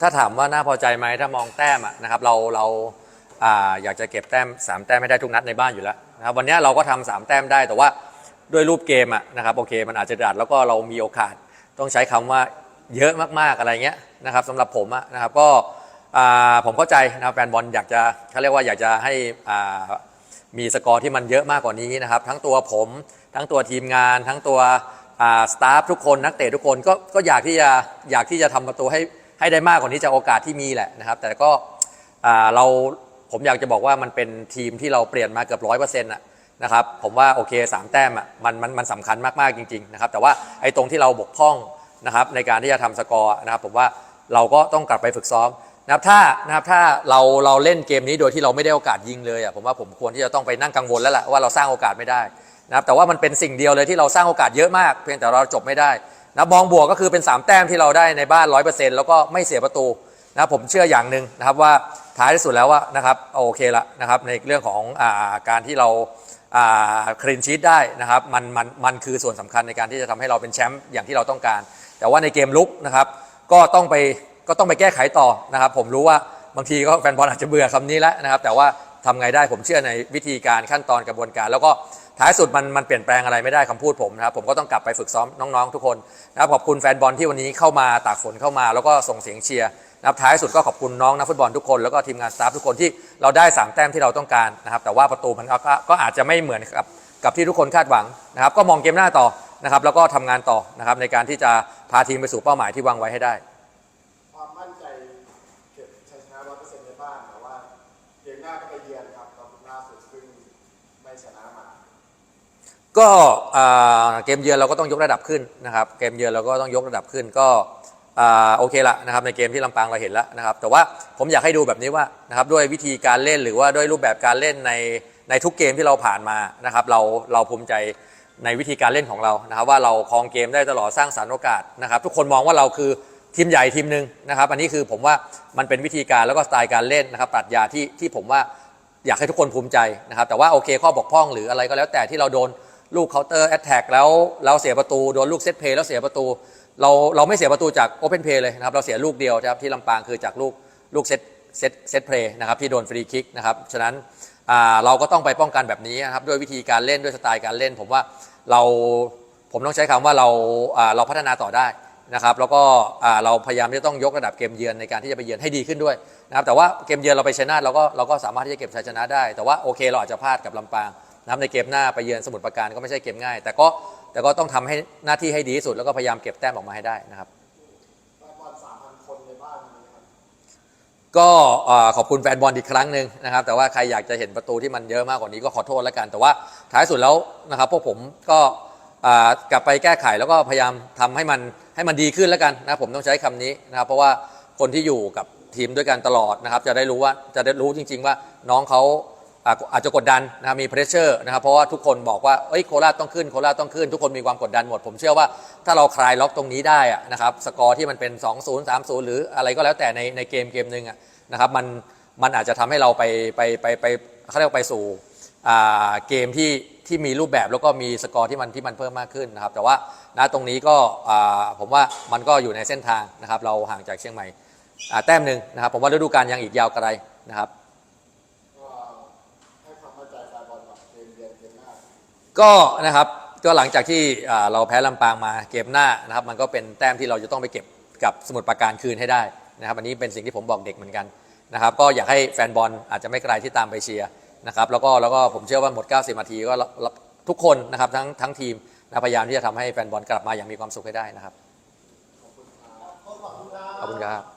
ถ้าถามว่าน่าพอใจไหมถ้ามองแต้มนะครับเราเราอยากจะเก็บแต้มสามแต้มไม่ได้ทุกนัดในบ้านอยู่แล้วนะครับวันนี้เราก็ทำสามแต้มได้แต่ว่าด้วยรูปเกมอะนะครับโอเคมันอาจจะดัดแล้วก็เรามีโอกาสต้องใช้คำว่าเยอะมากๆอะไรเงี้ยนะครับสำหรับผมอะนะครับก็ผมเข้าใจนะครับแฟนบอลอยากจะเขาเรียกว่าอยากจะให้มีสกอร์ที่มันเยอะมากกว่านี้นะครับทั้งตัวผมทั้งตัวทีมงาน ทั้งตัวสตาฟทุกคนนักเตะทุกคนก็ก็อยากที่จะอยากที่จะทำประตูให้ ให้ได้มากกว่านี้จากโอกาสที่มีแหละนะครับ แต่ก็เราผมอยากจะบอกว่ามันเป็นทีมที่เราเปลี่ยนมาเกือบร้อยเปอร์เซ็นต์นะครับผมว่าโอเคสามแต้มอะมันมันมันสำคัญมากๆจริงๆนะครับแต่ว่าไอ้ตรงที่เราบกพร่องนะครับในการที่จะทำสกอร์นะครับผมว่าเราก็ต้องกลับไปฝึกซ้อมนะครับถ้านะครับถ้าเราเราเล่นเกมนี้โดยที่เราไม่ได้โอกาสยิงเลยอะผมว่าผมควรที่จะต้องไปนั่งกังวลแล้วแหละว่าเราสร้างโอกาสไม่ได้นะครับแต่ว่ามันเป็นสิ่งเดียวเลยที่เราสร้างโอกาสเยอะมาก เพียงแต่เราจบไม่ได้ นะมองบวกก็คือเป็น 3 แต้มที่เราได้ในบ้าน 100%แล้วก็ไม่เสียประตูนะผมเชื่ออย่างหนึ่งนะครับว่าท้ายที่สุดแล้วว่านะครับโอเคละนะครับในเรื่องของอาการที่เราคลีนชีตได้นะครับมันมันมันคือส่วนสำคัญในการที่จะทำให้เราเป็นแชมป์อย่างที่เราต้องการ แต่ว่าในเกมลุกนะครับก็ต้องไปก็ต้องไปแก้ไขต่อนะครับ ผมรู้ว่าบางทีก็แฟนบอลอาจจะเบื่อคำนี้แล้วนะครับ แต่ว่าทำไงได้ผมเชื่อในวิธีการขั้นตอนกระบวนการ แล้วก็ ท้ายสุดมันมันเปลี่ยนแปลงอะไรไม่ได้คำพูดผมนะครับผมก็ต้องกลับไปฝึกซ้อมน้องๆทุกคนนะครับขอบคุณแฟนบอลที่วันนี้เข้ามาตากฝนเข้ามา แล้วก็ส่งเสียงเชียร์นะครับท้ายสุดก็ขอบคุณน้องนักฟุตบอลทุกคนแล้วก็ทีมงานสตาฟทุกคนที่เราได้สามแต้มที่เราต้องการนะครับแต่ว่าประตูมันก็ก็ก็อาจจะไม่เหมือนกับกับที่ทุกคนคาดหวังนะครับก็มองเกมหน้าต่อนะครับแล้วก็ทำงานต่อนะครับในการที่จะพาทีมไปสู่เป้าหมายที่วางไว้ให้ได้ความมั่นใจเก็บชัยชนะร้อยเปอร์เซ็นต์ในบ้านแต่ว่าเกมหน้าก็ไปเยือนครับเราล่าสุดซึ่งไม่ชนะมา ก็เกมเยือนเราก็ต้องยกระดับขึ้นนะครับเกมเยือนเราก็ต้องยกระดับขึ้นก็โอเคละนะครับในเกมที่ลำปางเราเห็นแล้วนะครับแต่ว่าผมอยากให้ดูแบบนี้ว่านะครับด้วยวิธีการเล่นหรือว่าด้วยรูปแบบการเล่นในในทุกเกมที่เราผ่านมานะครับเราเราภูมิใจในวิธีการเล่นของเรานะครับว่าเราครองเกมได้ตลอดสร้างสรรค์โอกาสนะครับทุกคนมองว่าเราคือทีมใหญ่ทีมหนึ่งนะครับอันนี้คือผมว่ามันเป็นวิธีการแล้วก็สไตล์การเล่นนะครับปรัชญาที่ที่ผมว่าอยากให้ทุกคนภูมิใจนะครับแต่ว่าโอเคข้อบกพร่องหรืออะไรก็แล้วแต่ที่เราโดน ลูกเคาน์เตอร์แอตแทกแล้วเราเสียประตูโดนลูกเซตเพย์แล้วเสียประตู เราเราไม่เสียประตูจากโอเพนเพย์เลยนะครับเราเสียลูกเดียวนะครับที่ลำปางคือจากลูกลูกเซตเซตเซตเพย์นะครับที่โดนฟรีคิกนะครับฉะนั้นเราก็ต้องไปป้องกันแบบนี้นะครับด้วยวิธีการเล่นด้วยสไตล์การเล่น ผมว่าเราผมต้องใช้คำว่าเราเราพัฒนาต่อได้นะครับแล้วก็เราพยายามที่จะต้องยกระดับเกมเยือนในการที่จะไปเยือนให้ดีขึ้นด้วยนะครับแต่ว่าเกมเยือนเราไปชนะเราก็เราก็สามารถที่จะเก็บชัยชนะได้ แต่ว่าโอเคเราอาจจะพลาดกับลำปาง นะครับในเกมหน้าไปเยือนสมุทรปราการก็ไม่ใช่เกมง่าย แต่ก็แต่ก็ต้องทำให้หน้าที่ให้ดีที่สุดแล้วก็พยายามเก็บแต้มออกมาให้ได้นะครับแฟนบอลสามพันคนในบ้านนี้ครับก็เอ่อขอบคุณแฟนบอลอีกครั้งหนึ่งนะครับ แต่ว่าใครอยากจะเห็นประตูที่มันเยอะมากกว่านี้ก็ขอโทษแล้วกัน แต่ว่าท้ายสุดแล้วนะครับพวกผมก็อ่ากลับไปแก้ไขแล้วก็พยายามทำให้มันให้มันดีขึ้นแล้วกันนะครับผมต้องใช้คำนี้นะครับ เพราะว่าคนที่อยู่กับทีมด้วยกันตลอดนะครับ จะได้รู้ว่าจะได้รู้จริง ๆ ว่าน้องเขา อาจจะกดดันนะครับมีเพรสเชอร์นะครับเพราะว่าทุกคนบอกว่าเอ้ยโคราชต้องขึ้นโคราชต้องขึ้น ทุกคนมีความกดดันหมด ผมเชื่อว่าถ้าเราคลายล็อกตรงนี้ได้นะครับสกอร์ที่มันเป็น 2-0 3-0 หรืออะไรก็แล้วแต่ในในเกมเกมหนึ่งนะครับมันมันอาจจะทำให้เราไปไปไปไปเขาเรียกว่าไปสู่เกมที่ที่มีรูปแบบแล้วก็มีสกอร์ที่มันที่มันเพิ่มมากขึ้นนะครับแต่ว่าณตรงนี้ก็ผมว่ามันก็อยู่ในเส้นทางนะครับเราห่างจากเชียงใหม่แต้มหนึ่งนะครับผมว่าฤดูกาลยังอีกยาวไกลนะครับ ก็ให้ความมั่นใจแฟนบอลกับเกมเยือนเกมหน้า ก็นะครับก็หลังจากที่เราแพ้ลำปางมาเกมหน้านะครับมันก็เป็นแต้มที่เราจะต้องไปเก็บกับสมุทรปราการคืนให้ได้นะครับอันนี้เป็นสิ่งที่ผมบอกเด็กเหมือนกันนะครับก็อยากให้แฟนบอลอาจจะไม่ไกลที่ตามไปเชียร์นะครับแล้วก็แล้วก็ผมเชื่อว่าหมด 90นาทีก็ทุกคนนะครับทั้งทั้งทีมนะพยายามที่จะทำให้แฟนบอลกลับมาอย่างมีความสุขให้ได้นะครับขอบคุณครับ